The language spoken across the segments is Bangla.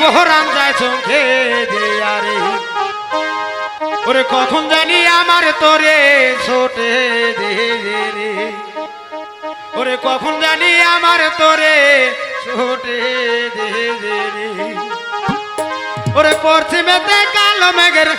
পহরান যায় চোখে দিয়ারে। ওরে কখন জানি আমার তোরে ছোটে রে ওরে কখন জানি আমার তোরে ছোটে রে ওরে পশ্চিমেতে কালো মেঘের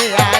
yeah.